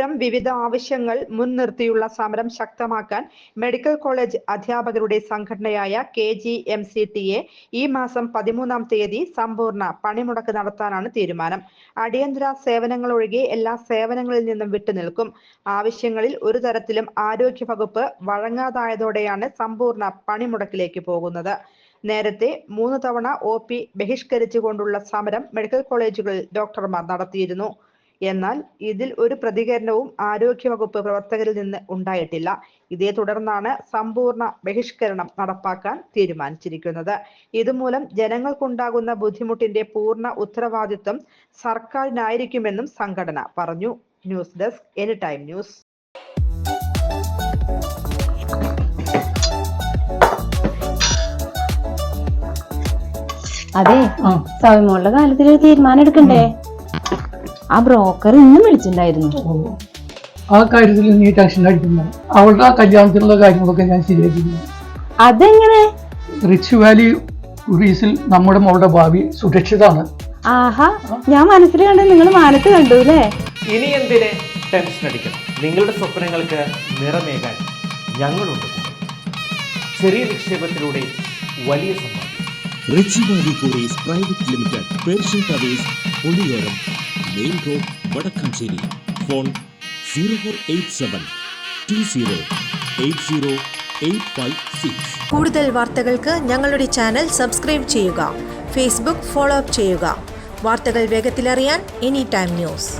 ഇത്തരം വിവിധ ആവശ്യങ്ങൾ മുൻനിർത്തിയുള്ള സമരം ശക്തമാക്കാൻ മെഡിക്കൽ കോളേജ് അധ്യാപകരുടെ സംഘടനയായ K G M C T A ഈ മാസം പതിമൂന്നാം തീയതി സമ്പൂർണ പണിമുടക്ക് നടത്താനാണ് തീരുമാനം. അടിയന്തര സേവനങ്ങൾ ഒഴികെ എല്ലാ സേവനങ്ങളിൽ നിന്നും വിട്ടുനിൽക്കും ആവശ്യങ്ങളിൽ ഒരു തരത്തിലും ആരോഗ്യ വകുപ്പ് വഴങ്ങാതായതോടെയാണ് സമ്പൂർണ പണിമുടക്കിലേക്ക് പോകുന്നത്. നേരത്തെ മൂന്ന് തവണ ഒ പി ബഹിഷ്കരിച്ചുകൊണ്ടുള്ള സമരം മെഡിക്കൽ കോളേജുകളിൽ ഡോക്ടർമാർ നടത്തിയിരുന്നു. എന്നാൽ ഇതിൽ ഒരു പ്രതികരണവും ആരോഗ്യവകുപ്പ് പ്രവർത്തകരിൽ നിന്ന് ഉണ്ടായിട്ടില്ല. ഇതേ തുടർന്നാണ് സമ്പൂർണ ബഹിഷ്കരണം നടപ്പാക്കാൻ തീരുമാനിച്ചിരിക്കുന്നത്. ഇതുമൂലം ജനങ്ങൾക്കുണ്ടാകുന്ന ബുദ്ധിമുട്ടിന്റെ പൂർണ ഉത്തരവാദിത്വം സർക്കാരിനായിരിക്കുമെന്നും സംഘടന പറഞ്ഞു. News desk any time news. അതെ. ആ. സൗമ്യമുള്ള കാലത്തിൽ ഒരു തീരുമാനം എടുക്കണ്ടേ? ആ ബ്രോക്കർ ഇന്നും വിളിച്ചിട്ടുണ്ടായിരുന്നു. ആ കാര്യത്തിൽ നീ ടെൻഷൻ അടിക്കുന്നു അവളുടെ ആ കല്യാണത്തിനുള്ള കാര്യങ്ങളൊക്കെ ഞാൻ ശരിയാക്കിയിരുന്നു അതെങ്ങനെ? റിച്ച് വാലി റീസിൽ നമ്മുടെ മോളുടെ ഭാവി സുരക്ഷിതാണ്. ആഹാ ഞാൻ മനസ്സിൽ കണ്ടു നിങ്ങൾ മാനത്ത് കണ്ടു അല്ലേ? ഇനി എന്തിനെ ടെൻഷൻ അടിക്കണം? നിങ്ങളുടെ സ്വപ്നങ്ങൾക്ക് നിറമേകാൻ ഞങ്ങളുണ്ട് ചെറിയ നിക്ഷേപത്തിലൂടെ വലിയ സമ്മാനം. Rich Valley Kuries private limited Persian Towers Puliyoram main road Vadakkanchery. Phone zero four eight seven two zero eight zero eight five six. കൂടുതൽ വാർത്തകൾക്ക് ഞങ്ങളുടെ ചാനൽ സബ്സ്ക്രൈബ് ചെയ്യുക. ഫേസ്ബുക്ക് ഫോളോ അപ്പ് ചെയ്യുക. വാർത്തകൾ വേഗത്തിലറിയാൻ എനി ടൈം ന്യൂസ്.